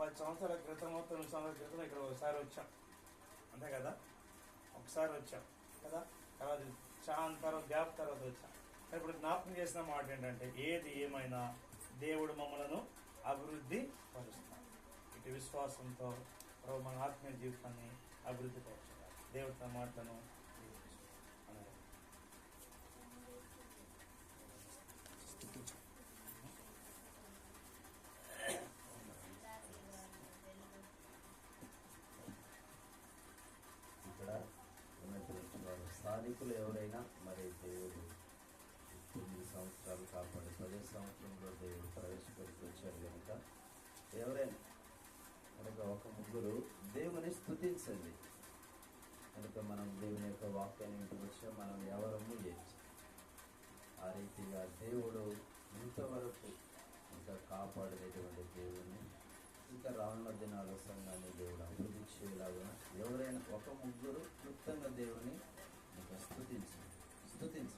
పది సంవత్సరాల క్రితం తొమ్మిది సంవత్సరాల క్రితం ఇక్కడ ఒకసారి వచ్చాం. అంతే కదా? ఒకసారి వచ్చాం కదా? తర్వాత చాలా తర్వాత గ్యాప్ తర్వాత వచ్చాం. ఇప్పుడు జ్ఞాపకం చేసిన మాట ఏంటంటే ఏది ఏమైనా దేవుడు మమ్మలను అభివృద్ధి పరుస్తాడు. ఇటు విశ్వాసంతో మన ఆత్మీయ జీవితాన్ని అభివృద్ధి పరుచుతారు దేవుడి తన స్థానికులు ఎవరైనా మరి దేవుడు తొమ్మిది సంవత్సరాలు కాపాడి పదే సంవత్సరంలో దేవుడు ప్రవేశపెట్టి వచ్చారు కనుక ఎవరైనా కనుక ఒక ముగ్గురు దేవుని స్థుతించండి. కనుక మనం దేవుని యొక్క వాక్యాన్ని ఇంటికి వచ్చా మనం ఎవరము చేయొచ్చు ఆ రీతిగా దేవుడు ఇంతవరకు ఇంకా కాపాడేటువంటి దేవుడిని ఇంకా రానున్న దినాల సంఘాన్ని దేవుడు అభివృద్ధి చేయలాగా ఎవరైనా ఒక ముగ్గురు క్లుప్తంగా దేవుని ఇంకా స్థుతించండి స్థుతించండి మహాపరిశుద్ధులైన